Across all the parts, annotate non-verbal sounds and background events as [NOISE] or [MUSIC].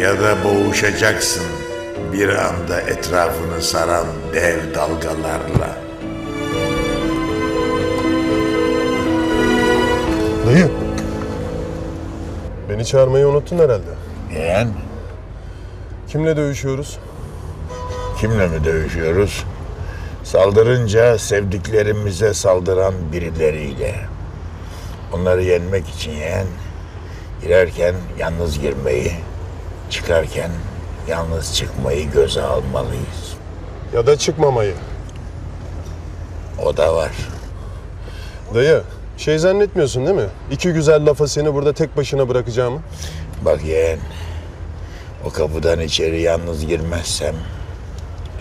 ya da boğuşacaksın bir anda etrafını saran dev dalgalarla. Dayı. Beni çağırmayı unuttun herhalde. Yeğen, Kimle dövüşüyoruz? kimle mi dövüşüyoruz? Saldırınca sevdiklerimize saldıran birileriyle. Onları yenmek için yeğen, girerken yalnız girmeyi, çıkarken yalnız çıkmayı göze almalıyız. Ya da çıkmamayı. O da var. Dayı, şey zannetmiyorsun değil mi? İki güzel lafa seni burada tek başına bırakacağımı. Bak yeğen, o kapıdan içeri yalnız girmezsem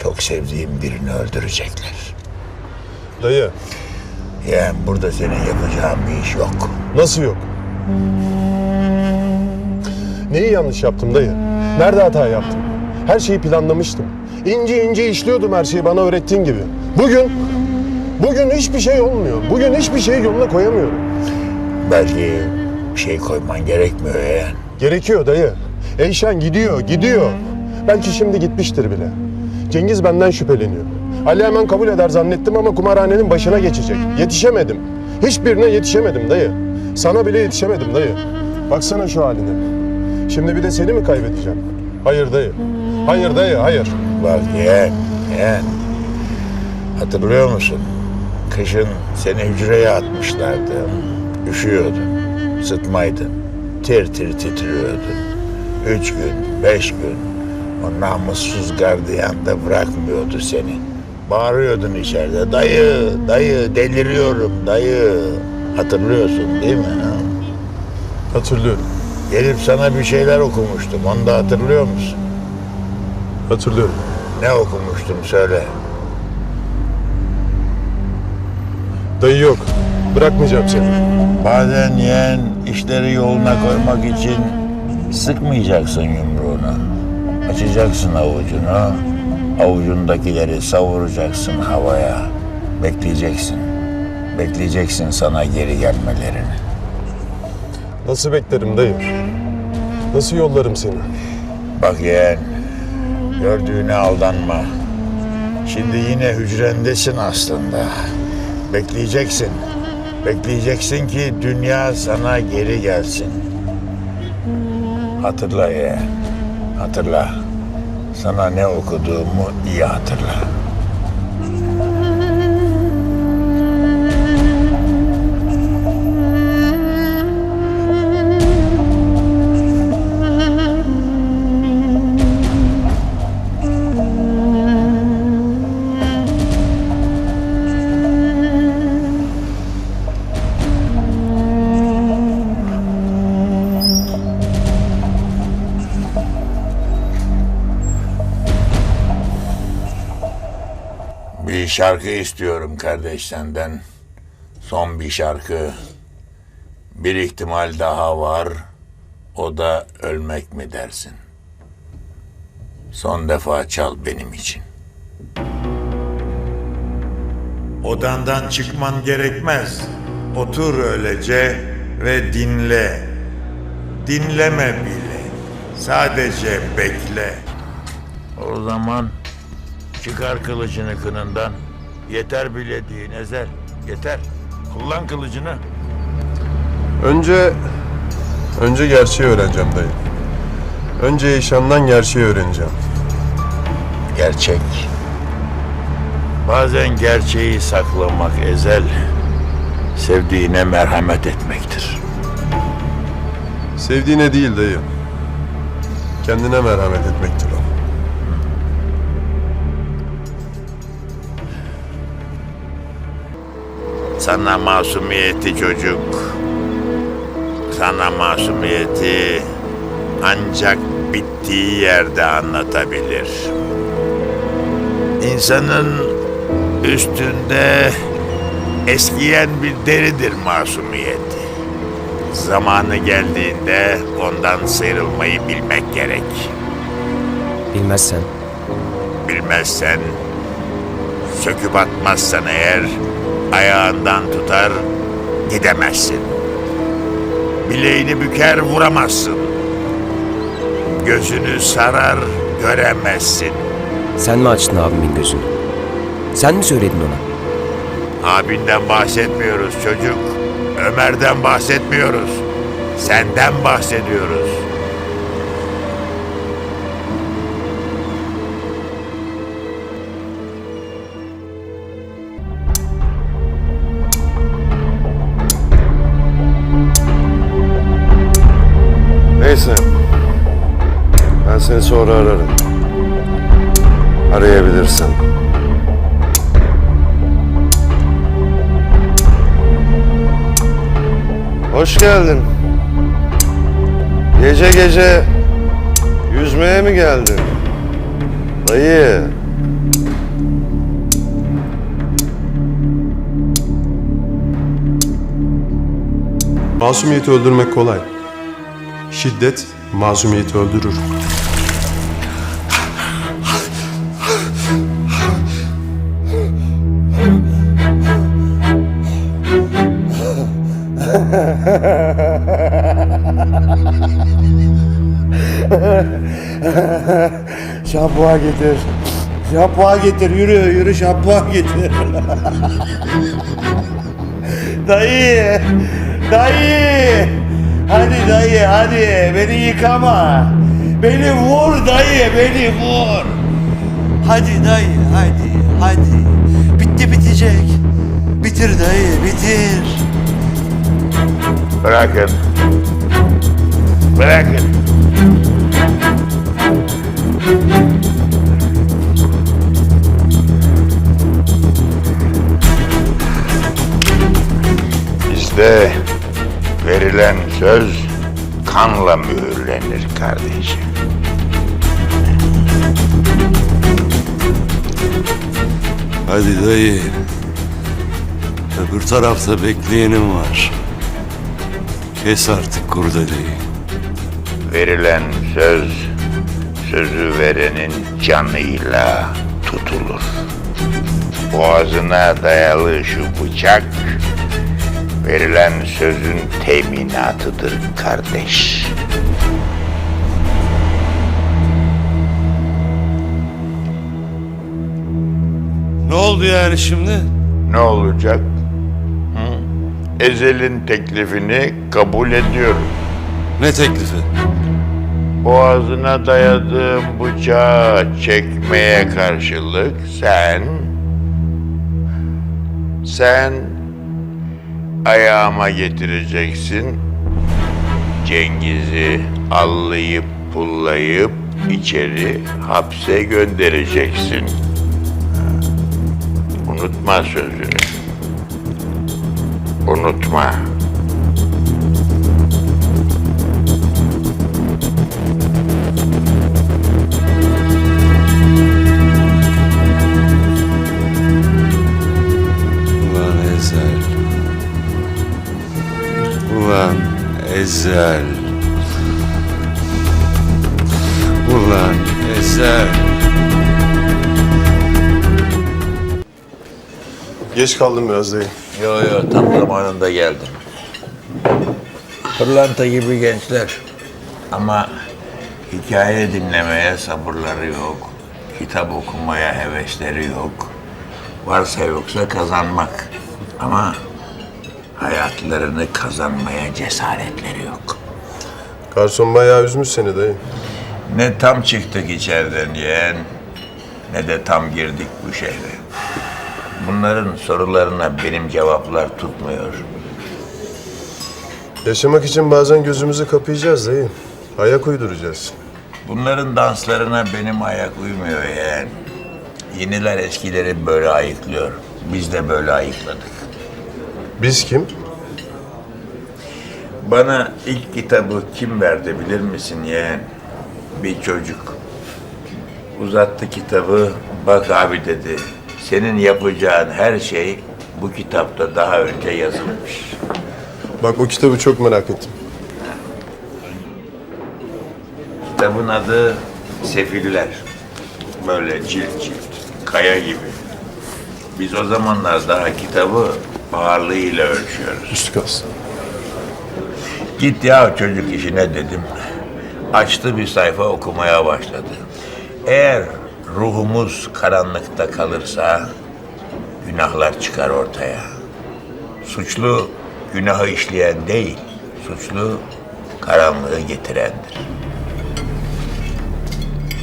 çok sevdiğim birini öldürecekler. Dayı, Yeğen burada senin yapacağın bir iş yok. nasıl yok? Neyi yanlış yaptım dayı? Nerede hata yaptım? Her şeyi planlamıştım. İnce ince işliyordum her şeyi bana öğrettiğin gibi. Bugün, bugün hiçbir şey olmuyor. Bugün hiçbir şeyi yoluna koyamıyorum. Belki bir şey koyman gerekmiyor yeğen. Gerekiyor dayı. Eyşan gidiyor, gidiyor. Belki şimdi gitmiştir bile. Cengiz benden şüpheleniyor. Ali hemen kabul eder zannettim ama kumarhanenin başına geçecek. Yetişemedim. Hiçbirine yetişemedim dayı. Sana bile yetişemedim dayı. Baksana şu haline. Şimdi bir de seni mi kaybedeceğim? Hayır dayı. Hayır dayı, hayır. Bak yeğen, yeğen. Hatırlıyor musun? Kışın seni hücreye atmışlardı. Üşüyordun, sıtmaydın. Tir tir titriyordun. Üç gün, beş gün. O namussuz gardiyan da bırakmıyordu seni. Bağırıyordun içeride. Dayı, dayı, deliriyorum dayı. Hatırlıyorsun değil mi? ha? Hatırlıyorum. Gelip sana bir şeyler okumuştum. Onu da hatırlıyor musun? Hatırlıyorum. Ne okumuştum söyle. Dayı yok. Bırakmayacağım seni. Bazen yeğen işleri yoluna koymak için sıkmayacaksın yumruğunu. Açacaksın avucunu, avucundakileri savuracaksın havaya. Bekleyeceksin. Bekleyeceksin sana geri gelmelerini. Nasıl beklerim dayı? Nasıl yollarım seni? Bak yeğen, gördüğüne aldanma. Şimdi yine hücrendesin aslında. Bekleyeceksin. Bekleyeceksin ki dünya sana geri gelsin. Hatırla yeğen, hatırla. Sana ne okuduğumu iyi hatırla. Şarkı istiyorum kardeş senden. Son bir şarkı. Bir ihtimal daha var. O da ölmek mi dersin? Son defa çal benim için. Odandan çıkman gerekmez. Otur öylece ve dinle. Dinleme bile. Sadece bekle. O zaman çıkar kılıcını kınından. Yeter bilediğin ezel. Yeter. Kullan kılıcını. Önce... Önce gerçeği öğreneceğim dayı. Önce Eyşan'dan gerçeği öğreneceğim. Gerçek. Bazen gerçeği saklamak ezel, sevdiğine merhamet etmektir. Sevdiğine değil dayı. Kendine merhamet etmektir o. Sana masumiyeti çocuk. Sana masumiyeti ancak bittiği yerde anlatabilir. İnsanın üstünde eskiyen bir deridir masumiyeti. Zamanı geldiğinde ondan sıyrılmayı bilmek gerek. Bilmezsen Bilmezsen, söküp atmazsan eğer ayağından tutar gidemezsin. Bileğini büker vuramazsın. gözünü sarar göremezsin. Sen mi açtın abimin gözünü? Sen mi söyledin ona? Abinden bahsetmiyoruz çocuk. Ömer'den bahsetmiyoruz. Senden bahsediyoruz. Sonra ararım. Arayabilirsin. Hoş geldin. Gece gece yüzmeye mi geldin? Dayı. Masumiyeti öldürmek kolay. Şiddet masumiyeti öldürür. [LAUGHS] Şampuan getir. Şampuan getir. Yürü yürü şampuan getir. [LAUGHS] dayı. Dayı. Hadi dayı hadi. Beni yıkama. Beni vur dayı. Beni vur. Hadi dayı hadi. Hadi. Bitti bitecek. Bitir dayı bitir. Bırakın. Bırakın. Bizde verilen söz kanla mühürlenir kardeşim. Hadi dayı. Öbür tarafta bekleyenim var. Kes artık kurdedeyi. Verilen söz sözü verenin canıyla tutulur. Boğazına dayalı şu bıçak verilen sözün teminatıdır kardeş. Ne oldu yani şimdi? Ne olacak? Ezel'in teklifini kabul ediyorum. Ne teklifi? Boğazına dayadığım bıçağı çekmeye karşılık sen... Sen ayağıma getireceksin. Cengiz'i allayıp pullayıp içeri hapse göndereceksin. Unutma sözünü. Unutma. Ulan Ezel. Ulan Ezel. Ulan Ezel. Geç kaldım biraz dayı. Yo yo tam zamanında geldim. Pırlanta gibi gençler. Ama hikaye dinlemeye sabırları yok. Kitap okumaya hevesleri yok. Varsa yoksa kazanmak. Ama hayatlarını kazanmaya cesaretleri yok. Garson bayağı üzmüş seni dayı. Ne tam çıktık içeriden yeğen, ne de tam girdik bu şehre. Bunların sorularına benim cevaplar tutmuyor. Yaşamak için bazen gözümüzü kapayacağız dayı. Ayak uyduracağız. Bunların danslarına benim ayak uymuyor yeğen. Yeniler eskileri böyle ayıklıyor. Biz de böyle ayıkladık. Biz kim? Bana ilk kitabı kim verdi bilir misin yeğen? Bir çocuk. Uzattı kitabı, bak abi dedi. Senin yapacağın her şey bu kitapta daha önce yazılmış. Bak o kitabı çok merak ettim. Kitabın adı Sefiller. Böyle cilt cilt, kaya gibi. Biz o zamanlar daha kitabı ağırlığıyla ölçüyoruz. Üstü kalsın. Git ya çocuk işine dedim. Açtı bir sayfa okumaya başladı. Eğer ruhumuz karanlıkta kalırsa günahlar çıkar ortaya. Suçlu günahı işleyen değil, suçlu karanlığı getirendir.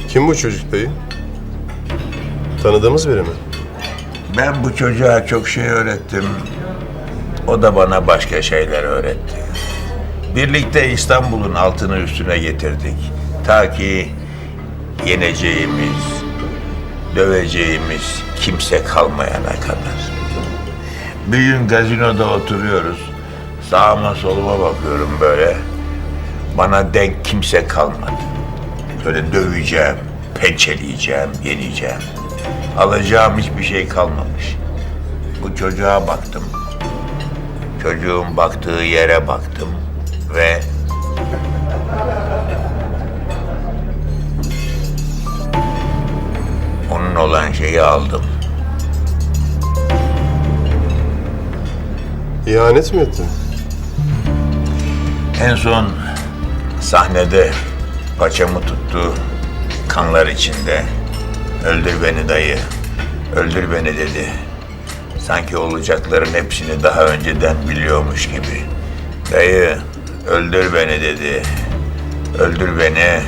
Kim bu çocuk dayı? Tanıdığımız biri mi? Ben bu çocuğa çok şey öğrettim. O da bana başka şeyler öğretti. Birlikte İstanbul'un altını üstüne getirdik. Ta ki yeneceğimiz, döveceğimiz kimse kalmayana kadar. Bir gün gazinoda oturuyoruz. Sağıma soluma bakıyorum böyle. Bana denk kimse kalmadı. Böyle döveceğim, pençeleyeceğim, yeneceğim. Alacağım hiçbir şey kalmamış. Bu çocuğa baktım. Çocuğun baktığı yere baktım ve olan şeyi aldım. İhanet mi ettin? En son sahnede paçamı tuttu, kanlar içinde. Öldür beni dayı, öldür beni dedi. Sanki olacakların hepsini daha önceden biliyormuş gibi. Dayı, öldür beni dedi. Öldür beni.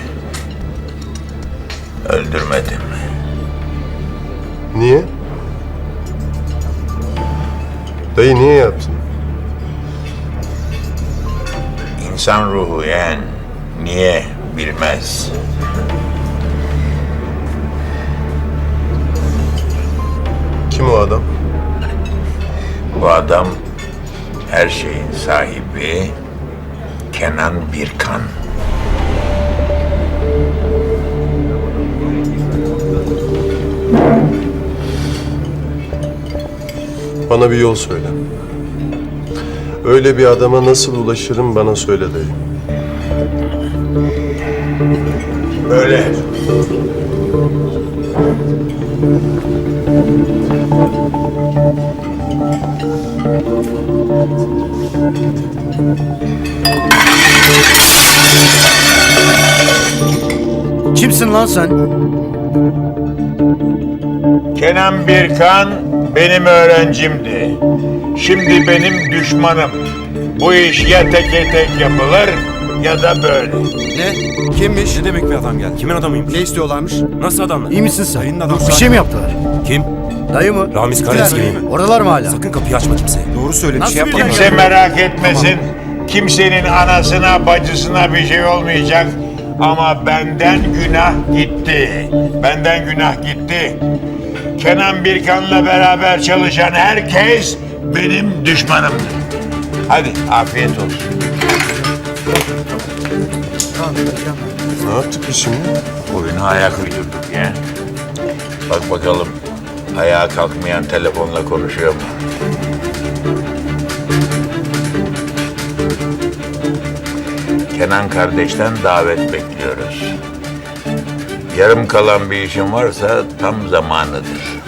Öldürmedim. Niye? Dayı niye yaptın? İnsan ruhu yeğen niye bilmez. Kim o adam? Bu adam her şeyin sahibi Kenan Birkan. Bana bir yol söyle. Öyle bir adama nasıl ulaşırım bana söyle dayı. Böyle. Kimsin lan sen? Kenan Birkan benim öğrencimdi. Şimdi benim düşmanım. Bu iş ya teke tek yapılır ya da böyle. Ne? Kimmiş? Ne demek bir adam geldi? Kimin adamıymış? Ne istiyorlarmış? Nasıl adamlar? İyi misin sen? Dayının adamı. Bir şey mi yaptılar? Kim? Dayı mı? Ramiz Karadeniz mi? Oradalar mı hala? Sakın kapıyı açma kimseye. Doğru söyle Nasıl bir şey Kimse merak etmesin. Kimsenin anasına bacısına bir şey olmayacak. Ama benden günah gitti. Benden günah gitti. Kenan Birkan'la beraber çalışan herkes benim düşmanımdır. Hadi afiyet olsun. Ne yaptık biz şimdi? Oyuna ayak uydurduk ya. Bak bakalım ayağa kalkmayan telefonla konuşuyor mu? Kenan kardeşten davet bekliyoruz. Yarım kalan bir işin varsa tam zamanıdır.